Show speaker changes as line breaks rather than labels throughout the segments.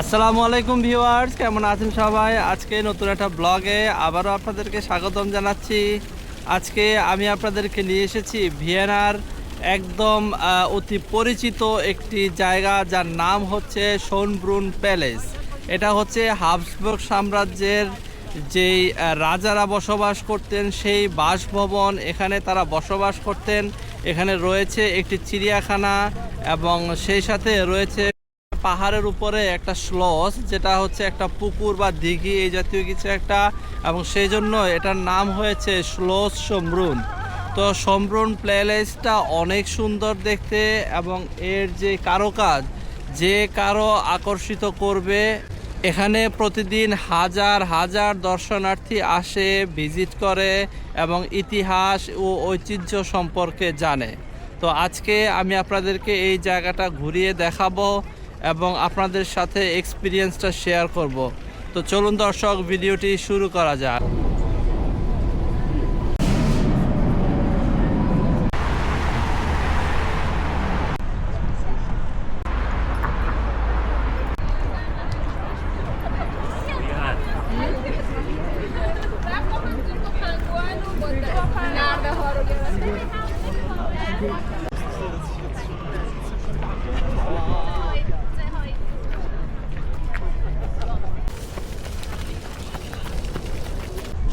আসসালামু আলাইকুম ভিউয়ার্স, কেমন আছেন সবাই? আজকে নতুন একটা ব্লগে আবারও আপনাদেরকে স্বাগতম জানাচ্ছি। আজকে আমি আপনাদেরকে নিয়ে এসেছি ভিয়েনার একদম অতি পরিচিত একটি জায়গা যার নাম হচ্ছে সোনব্রুন প্যালেস। এটা হচ্ছে হাবসবুর্গ সাম্রাজ্যের যেই রাজারা বসবাস করতেন সেই বাসভবন। এখানে তারা বসবাস করতেন। এখানে রয়েছে একটি চিড়িয়াখানা এবং সেই সাথে রয়েছে পাহাড়ের উপরে একটা স্লস, যেটা হচ্ছে একটা পুকুর বা দিঘি, এই জাতীয় কিছু একটা। এবং সেই জন্য এটার নাম হয়েছে স্লস সমরুন। তো সমরুন প্লেলিস্টটা অনেক সুন্দর দেখতে এবং এর যে কারুকাজ, যে কারও আকর্ষিত করবে। এখানে প্রতিদিন হাজার হাজার দর্শনার্থী আসে, ভিজিট করে এবং ইতিহাস ও ঐতিহ্য সম্পর্কে জানে। তো আজকে আমি আপনাদেরকে এই জায়গাটা ঘুরিয়ে দেখাবো। এবং আপনাদের সাথে এক্সপিরিয়েন্সটা শেয়ার করব। তো চলুন দর্শক ভিডিওটি শুরু করা যাক।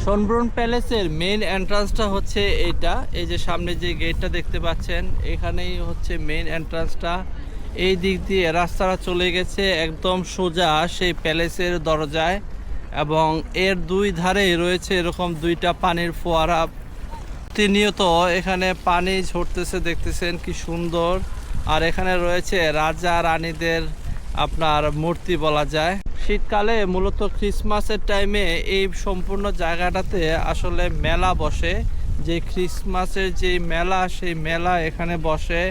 সনব্রুন প্যালেসের মেইন এন্ট্রান্সটা হচ্ছে এইটা এই যে সামনে যে গেটটা দেখতে পাচ্ছেন, এখানেই হচ্ছে মেইন এন্ট্রান্সটা। এই দিক দিয়ে রাস্তাটা চলে গেছে একদম সোজা সেই প্যালেসের দরজায় এবং এর দুই ধারে রয়েছে এরকম দুইটা পানির ফোয়ারা। প্রতিনিয়ত এখানে পানি ঝরতেছে, দেখতেছেন কি সুন্দর। আর এখানে রয়েছে রাজা রানীদের আপনার মূর্তি বলা যায়। শীতকালে মূলত ক্রিসমাসের টাইমে এই সম্পূর্ণ জায়গাটাতে আসলে মেলা বসে। যে ক্রিসমাসের যে মেলা, সেই মেলা এখানে বসে।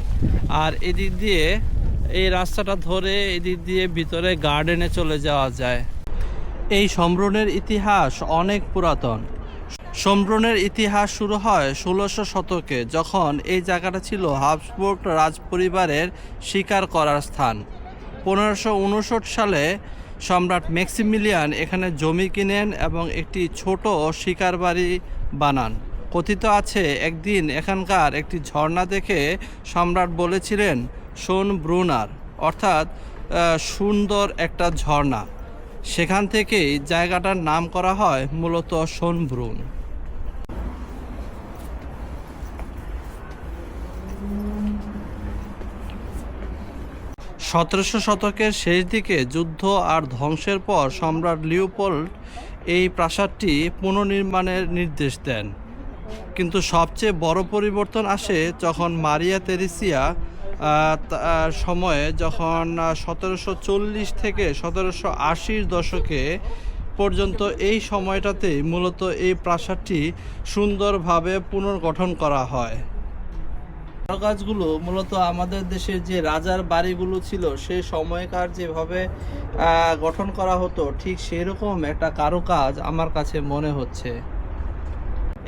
আর এদিক দিয়ে এই রাস্তাটা ধরে এদিক দিয়ে ভিতরে গার্ডেনে চলে যাওয়া যায়। এই সম্রনের ইতিহাস অনেক পুরাতন। সম্রনের ইতিহাস শুরু হয় ষোলোশো শতকে, যখন এই জায়গাটা ছিল হাবসবুর্গ রাজপরিবারের শিকার করার স্থান। পনেরোশো সালে সম্রাট ম্যাক্সিমিলিয়ান এখানে জমি কিনেন এবং একটি ছোট শিকার বাড়ি বানান। কথিত আছে, একদিন এখানকার একটি ঝর্ণা দেখে সম্রাট বলেছিলেন সোন ব্রুনার। অর্থাৎ সুন্দর একটা ঝর্ণা। সেখান থেকেই জায়গাটার নাম করা হয় মূলত সোনব্রুন সতেরোশো শতকের শেষ দিকে যুদ্ধ আর ধ্বংসের পর সম্রাট লিওপোল্ড এই প্রাসাদটি পুনর্নির্মাণের নির্দেশ দেন। কিন্তু সবচেয়ে বড় পরিবর্তন আসে যখন মারিয়া তেরেসিয়া সময়ে যখন সতেরোশো চল্লিশ থেকে সতেরোশো আশির দশকে পর্যন্ত এই সময়টাতে মূলত এই প্রাসাদটি সুন্দরভাবে পুনর্গঠন করা হয়। কারুকাজগুলো মূলত আমাদের দেশের যে রাজার বাড়িগুলো ছিল, সে সময়কার যেভাবে গঠন করা হতো, ঠিক সেরকম একটা কারুকাজ আমার কাছে মনে হচ্ছে।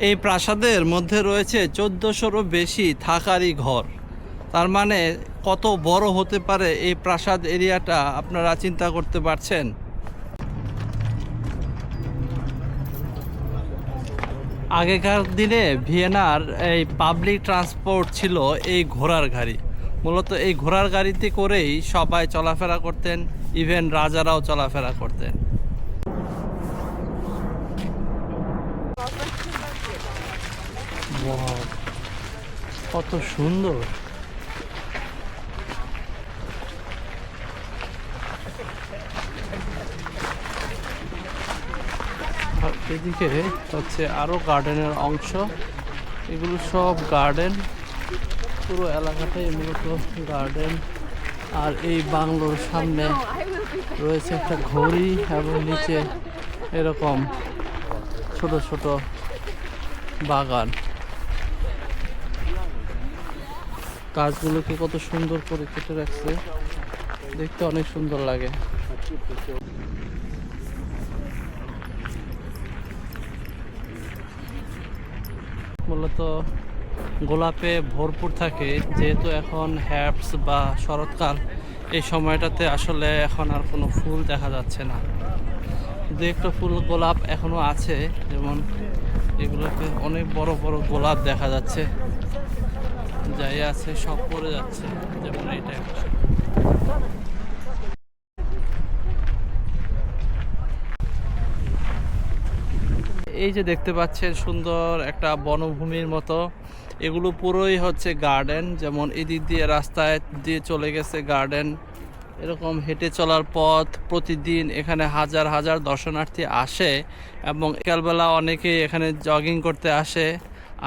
এই প্রাসাদের মধ্যে রয়েছে চোদ্দোশোরও বেশি থাকারই ঘর। তার মানে কত বড় হতে পারে এই প্রাসাদ এরিয়াটা আপনারা চিন্তা করতে পারছেন? আগেকার দিনে ভিয়েনার এই পাবলিক ট্রান্সপোর্ট ছিল এই ঘোড়ার গাড়ি। মূলত এই ঘোড়ার গাড়িতে করেই সবাই চলাফেরা করতেন ইভেন রাজারাও চলাফেরা করতেন। কত সুন্দর। এদিকে হচ্ছে আরও গার্ডেনের অংশ। এগুলো সব গার্ডেন পুরো এলাকাটাই মূলত গার্ডেন আর এই বাংলোর সামনে রয়েছে একটা ঘড়ি এবং নিচে এরকম ছোট ছোট বাগান। গাছগুলোকে কত সুন্দর করে কেটে রাখছে। দেখতে অনেক সুন্দর লাগে। মূলত গোলাপে ভরপুর থাকে, যেহেতু এখন হ্যাপস বা শরৎকাল, এই সময়টাতে আসলে এখন আর কোনো ফুল দেখা যাচ্ছে না দু একটা ফুল গোলাপ এখনও আছে, যেমন এগুলোতে অনেক বড় বড় গোলাপ দেখা যাচ্ছে যাই আছে, সব পড়ে যাচ্ছে, যেমন একটা। এই যে দেখতে পাচ্ছেন সুন্দর একটা বনভূমির মতো। এগুলো পুরোই হচ্ছে গার্ডেন যেমন এদিক দিয়ে রাস্তায় দিয়ে চলে গেছে গার্ডেন এরকম হেঁটে চলার পথ প্রতিদিন এখানে হাজার হাজার দর্শনার্থী আসে এবং বিকালবেলা অনেকেই এখানে জগিং করতে আসে।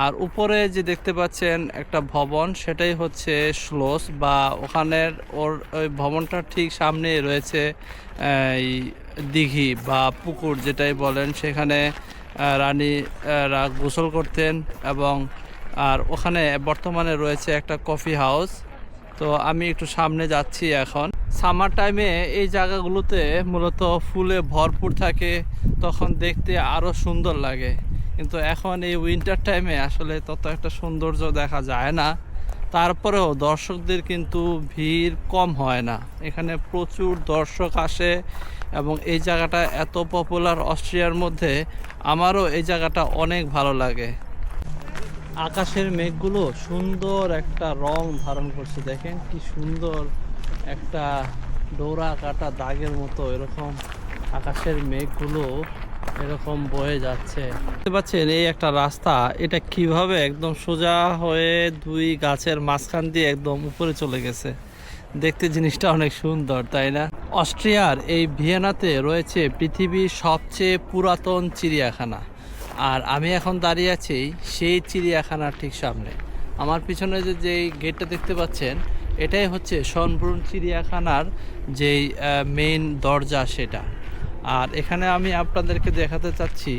আর উপরে যে দেখতে পাচ্ছেন একটা ভবন, সেটাই হচ্ছে স্লোস বা ওখানের ওর ওই ভবনটার ঠিক সামনেই রয়েছে এই দিঘি বা পুকুর যেটাই বলেন, সেখানে রানী গোসল করতেন এবং আর ওখানে বর্তমানে রয়েছে একটা কফি হাউস। তো আমি একটু সামনে যাচ্ছি এখন। সামার টাইমে এই জায়গাগুলোতে মূলত ফুলে ভরপুর থাকে, তখন দেখতে আরও সুন্দর লাগে। কিন্তু এখন এই উইন্টার টাইমে আসলে তত একটা সৌন্দর্য দেখা যায় না। তারপরেও দর্শকদের কিন্তু ভিড় কম হয় না। এখানে প্রচুর দর্শক আসে এবং এই জায়গাটা এত পপুলার অস্ট্রিয়ার মধ্যে, আমারও এই জায়গাটা অনেক ভালো লাগে। আকাশের মেঘগুলো সুন্দর একটা রং ধারণ করছে, দেখেন কি সুন্দর একটা ডোরা কাটা দাগের মতো এরকম আকাশের মেঘগুলো। এরকম বয়ে যাচ্ছে। দেখতে পাচ্ছেন এই একটা রাস্তা, এটা কীভাবে একদম সোজা হয়ে দুই গাছের মাঝখান দিয়ে একদম উপরে চলে গেছে। দেখতে জিনিসটা অনেক সুন্দর, তাই না? অস্ট্রিয়ার এই ভিয়েনাতে রয়েছে পৃথিবীর সবচেয়ে পুরাতন চিড়িয়াখানা। আর আমি এখন দাঁড়িয়ে আছি সেই চিড়িয়াখানার ঠিক সামনে। আমার পিছনে যে যেই গেটটা দেখতে পাচ্ছেন, এটাই হচ্ছে সনব্রুন চিড়িয়াখানার যেই মেইন দরজা সেটা। আর এখানে আমি আপনাদেরকে দেখাতে চাচ্ছি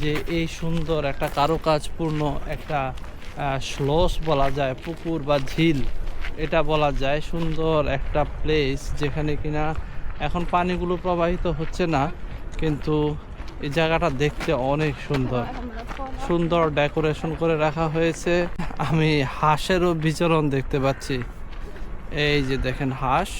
যে এই সুন্দর একটা কারুকাজপূর্ণ একটা স্লোস বলা যায়, পুকুর বা ঝিল। এটা বলা যায় সুন্দর একটা প্লেস যেখানে কিনা এখন পানিগুলো প্রবাহিত হচ্ছে না, কিন্তু এই জায়গাটা দেখতে অনেক সুন্দর। সুন্দর ডেকোরেশন করে রাখা হয়েছে। আমি হাঁসেরও বিচরণ দেখতে পাচ্ছি। এই যে দেখেন হাঁস।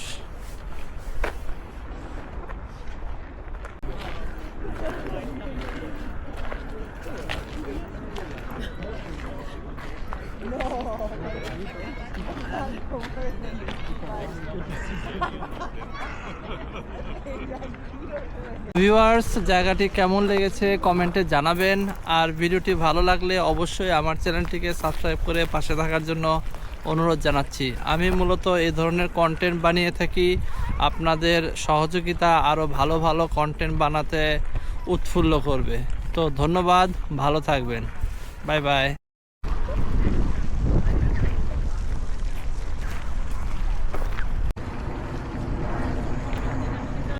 ভিউয়ার্স, জায়গাটি কেমন লেগেছে কমেন্টে জানাবেন। আর ভিডিওটি ভালো লাগলে অবশ্যই আমার চ্যানেলটিকে সাবস্ক্রাইব করে পাশে থাকার জন্য অনুরোধ জানাচ্ছি। আমি মূলত এই ধরনের কন্টেন্ট বানিয়ে থাকি। আপনাদের সহযোগিতা আরও ভালো ভালো কন্টেন্ট বানাতে উৎফুল্ল করবে। তো ধন্যবাদ, ভালো থাকবেন। Bye bye.